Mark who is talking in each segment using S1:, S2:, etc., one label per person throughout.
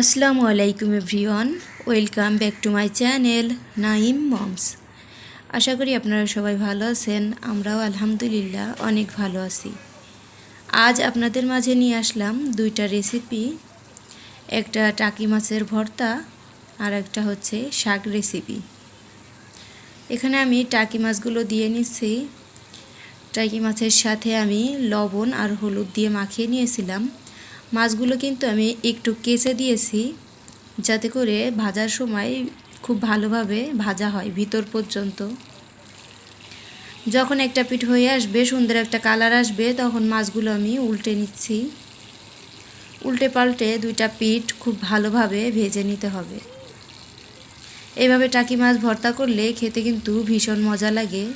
S1: আসসালামু আলাইকুম everyone, welcome back to my channel Naim moms. আশা করি আপনারা সবাই ভালো আছেন, আমরাও আলহামদুলিল্লাহ অনেক ভালো আছি। আজ আপনাদের মাঝে নিয়ে আসলাম দুইটা রেসিপি, একটা টাকি মাছের ভর্তা আর একটা হচ্ছে শাক রেসিপি। এখানে আমি টাকি মাছগুলো দিয়ে নিচ্ছি। টাকি মাছের সাথে আমি লবণ আর হলুদ দিয়ে মাখিয়ে নিয়েছিলাম। মাছগুলো কিন্তু আমি একটু কেচে দিয়েছি, যাতে করে ভাজার সময় খুব ভালোভাবে ভাজা হয় ভিতর পর্যন্ত। যখন একটা পিঠ হয়ে আসবে, সুন্দর একটা কালার আসবে, তখন মাছগুলো আমি উল্টে নিচ্ছি। উল্টে পাল্টে দুইটা পিঠ খুব ভালোভাবে ভেজে নিতে হবে। এইভাবে টাকি মাছ ভর্তা করলে খেতে কিন্তু ভীষণ মজা লাগে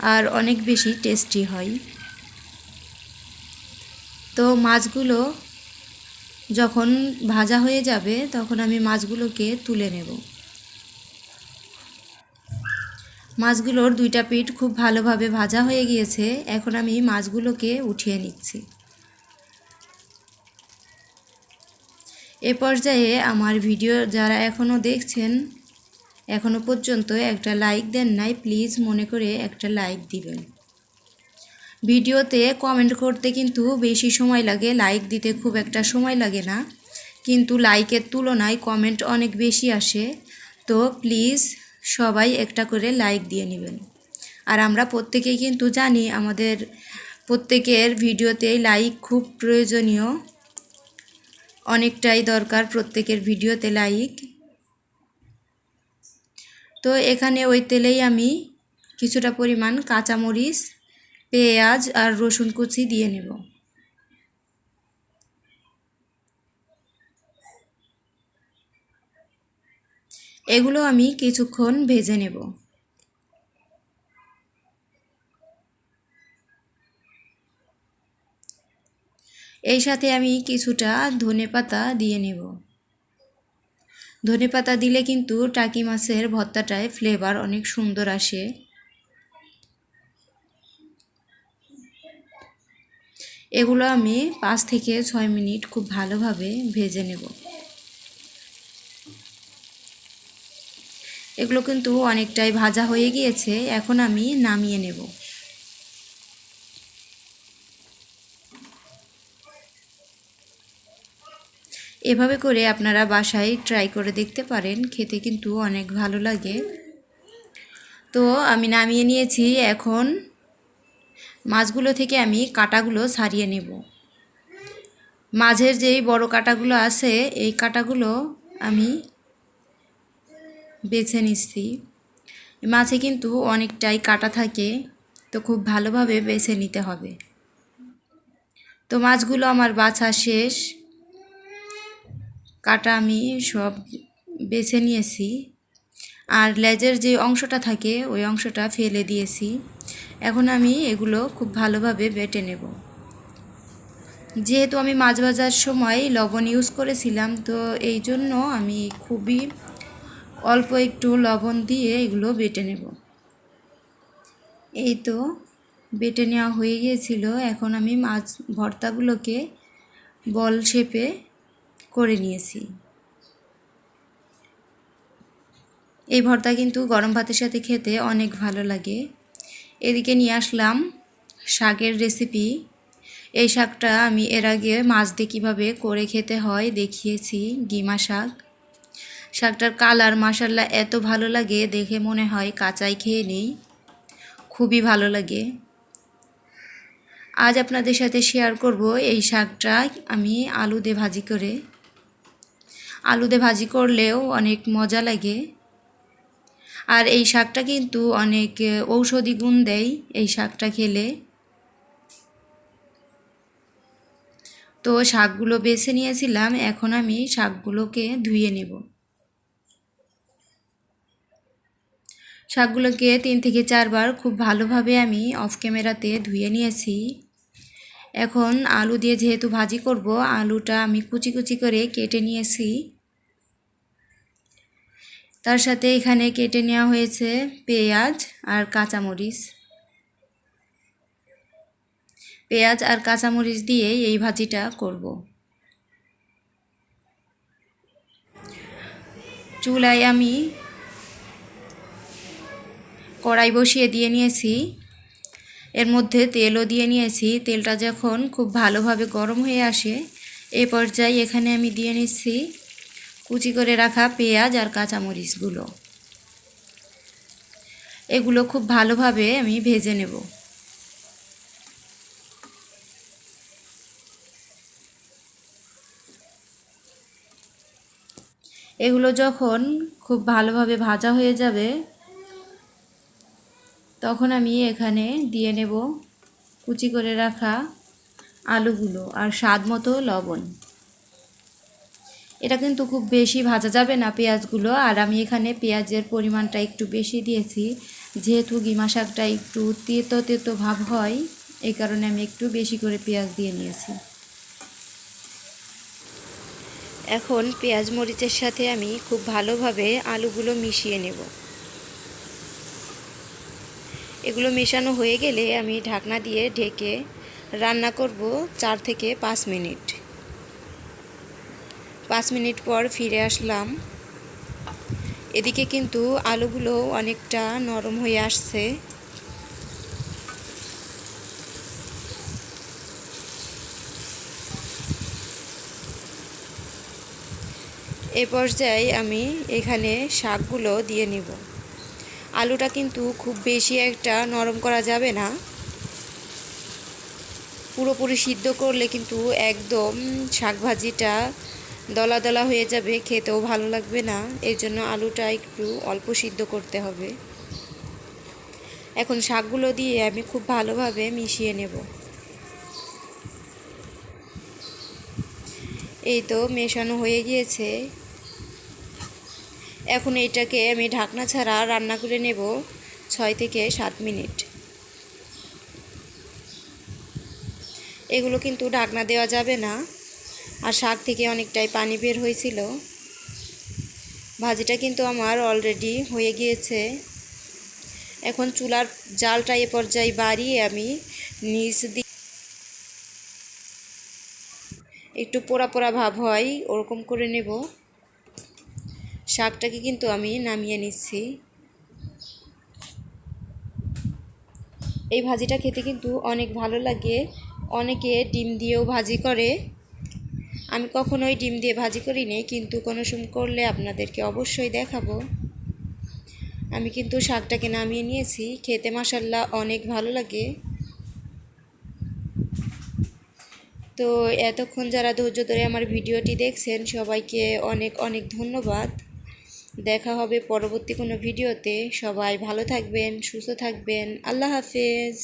S1: আর অনেক বেশি টেস্টি হয়। তো মাছগুলো যখন ভাজা হয়ে যাবে, তখন আমি মাছগুলোকে তুলে নেব। মাছগুলোর দুইটা পিঠ খুব ভালোভাবে ভাজা হয়ে গিয়েছে, এখন আমি মাছগুলোকে উঠিয়ে নিচ্ছি। এ পর্যায়ে আমার ভিডিও যারা এখনও দেখছেন এখনও পর্যন্ত একটা লাইক দেন নাই, প্লিজ মনে করে একটা লাইক দিবেন। ভিডিওতে কমেন্ট করতে কিন্তু বেশি সময় লাগে লাইক দিতে খুব একটা সময় লাগে না। কিন্তু লাইকের তুলনায় কমেন্ট অনেক বেশি আসে। তো প্লিজ সবাই একটা করে লাইক দিয়ে নেবেন। আর আমরা প্রত্যেকেই কিন্তু জানি আমাদের প্রত্যেকের ভিডিওতে লাইক খুব প্রয়োজনীয়। অনেকটাই দরকার প্রত্যেকের ভিডিওতে লাইক তো এখানে ওই তেলেই আমি কিছুটা পরিমাণ কাঁচামরিচ পেঁয়াজ আর রসুন কুচি দিয়ে নেব। এগুলো আমি কিছুক্ষণ ভেজে নেব। এই সাথে আমি কিছুটা ধনে পাতা দিয়ে নেব। ধনে পাতা দিলে কিন্তু টাকি মাছের ভর্তাটায় ফ্লেভার অনেক সুন্দর আসে। এগুলো আমি পাঁচ থেকে ছয় মিনিট খুব ভালোভাবে ভেজে নেব। এগুলো কিন্তু অনেকটাই ভাজা হয়ে গিয়েছে, এখন আমি নামিয়ে নেব। এভাবে করে আপনারা বাসায় ট্রাই করে দেখতে পারেন, খেতে কিন্তু অনেক ভালো লাগে। তো আমি নামিয়ে নিয়েছি এখন মাছগুলো থেকে আমি কাটাগুলো ছাড়িয়ে নেব। মাঝের যেই বড় কাটাগুলো আছে, এই কাটাগুলো আমি বেছে নিচ্ছি। মাছে কিন্তু অনেকটাই কাটা থাকে, তো খুব ভালোভাবে বেছে নিতে হবে। তো মাছগুলো আমার বাছা শেষ। কাটা আমি সব বেছে নিয়েছি। আর লেজের যে অংশটা থাকে, ওই অংশটা ফেলে দিয়েছি। এখন আমি এগুলো খুব ভালোভাবে বেটে নেব। যেহেতু আমি মাছ ভাজার সময় লবণ ইউজ করেছিলাম, তো এই জন্য আমি খুবই অল্প একটু লবণ দিয়ে এগুলো বেটে নেব। এই তো বেটে নেওয়া হয়ে গিয়েছিল। এখন আমি মাছ ভর্তাগুলোকে বল শেপে করে নিয়েছি। এই ভর্তা কিন্তু গরম ভাতের সাথে খেতে অনেক ভালো লাগে। এদিকে নিয়ে আসলাম শাকের রেসিপি এই শাকটা আমি এর আগে মাছ দিয়ে কীভাবে করে খেতে হয় দেখিয়েছি, গিমা শাক। শাকটার কালার মাসাল্লা এত ভালো লাগে, দেখে মনে হয় কাঁচাই খেয়ে নেই। খুবই ভালো লাগে। আজ আপনাদের সাথে শেয়ার করব এই শাকটা আমি আলু দিয়ে ভাজি করে। আলু দিয়ে ভাজি করলেও অনেক মজা লাগে। আর এই শাকটা কিন্তু অনেক ঔষধি গুণ দেয় এই শাকটা খেলে। তো শাকগুলো বেছে নিয়েছিলাম, এখন আমি শাকগুলোকে ধুয়ে নেব। শাকগুলোকে তিন থেকে চারবার খুব ভালোভাবে আমি অফ ক্যামেরাতে ধুয়ে নিয়েছি। এখন আলু দিয়ে যেহেতু ভাজি করব, আলুটা আমি কুচি কুচি করে কেটে নিয়েছি। তার সাথে এখানে কেটে নেওয়া হয়েছে পেঁয়াজ আর কাঁচামরিচ। পেঁয়াজ আর কাঁচামরিচ দিয়ে এই ভাজিটা করব। চুলায় আমি কড়াই বসিয়ে দিয়ে নিয়েছি। এর মধ্যে তেলও দিয়ে নিয়েছি। তেলটা যখন খুব ভালোভাবে গরম হয়ে আসে, এ পর্যায়ে এখানে আমি দিয়ে নিচ্ছি কুচি করে রাখা পেঁয়াজ আর কাঁচামরিচগুলো এগুলো খুব ভালোভাবে আমি ভেজে নেব। এগুলো যখন খুব ভালোভাবে ভাজা হয়ে যাবে, তখন আমি এখানে দিয়ে নেব কুচি করে রাখা আলুগুলো আর স্বাদ মতো লবণ। এটা কিন্তু খুব বেশি ভাজা যাবে না পেঁয়াজগুলো। আর আমি এখানে পেঁয়াজের পরিমাণটা একটু বেশি দিয়েছি। যেহেতু গিমা শাকটা একটু তেতো তেতো ভাব হয়, এই কারণে আমি একটু বেশি করে পেঁয়াজ দিয়ে নিয়েছি। এখন পেঁয়াজ মরিচের সাথে আমি খুব ভালোভাবে আলুগুলো মিশিয়ে নেব। এগুলো মেশানো হয়ে গেলে আমি ঢাকনা দিয়ে ঢেকে রান্না করব চার থেকে পাঁচ মিনিট। পাঁচ মিনিট পর ফিরে আসলাম। এদিকে কিন্তু আলুগুলো অনেকটা নরম হয়ে আসছে। এ পর্যায়ে আমি এখানে শাকগুলো দিয়ে নিব। আলুটা কিন্তু খুব বেশি একটা নরম করা যাবে না। পুরোপুরি সিদ্ধ করলে কিন্তু একদম শাক ভাজিটা দলা দলা হয়ে যাবে, খেতেও ভালো লাগবে না। এর জন্য আলুটা একটু অল্প সিদ্ধ করতে হবে। এখন শাকগুলো দিয়ে আমি খুব ভালোভাবে মিশিয়ে নেব। এই তো মেশানো হয়ে গিয়েছে। এখন এইটাকে আমি ঢাকনা ছাড়া রান্না করে নেব ছয় থেকে সাত মিনিট। এগুলো কিন্তু ঢাকনা দেওয়া যাবে না। আর শাক থেকে অনেকটাই পানি বের হয়েছিল। ভাজিটা কিন্তু আমার অলরেডি হয়ে গিয়েছে। এখন চুলার জালটা এ পর্যায়ে বাড়িয়ে আমি নিচ দিয়ে একটু পোড়া পোড়া ভাব হয়, ওরকম করে নেব। শাকটাকে কিন্তু আমি নামিয়ে নিচ্ছি। এই ভাজিটা খেতে কিন্তু অনেক ভালো লাগে। অনেকে ডিম দিয়েও ভাজি করে। আমি কখনোই ডিম দিয়ে ভাজি করিনি, কিন্তু কোনো সময় করলে আপনাদেরকে অবশ্যই দেখাবো। আমি কিন্তু শাকটাকে নামিয়ে নিয়েছি, খেতে মাসাল্লাহ অনেক ভালো লাগে। তো এতক্ষণ যারা ধৈর্য ধরে আমার ভিডিওটি দেখছেন, সবাইকে অনেক অনেক ধন্যবাদ। দেখা হবে পরবর্তী কোনো ভিডিওতে। সবাই ভালো থাকবেন, সুস্থ থাকবেন। আল্লাহ হাফেজ।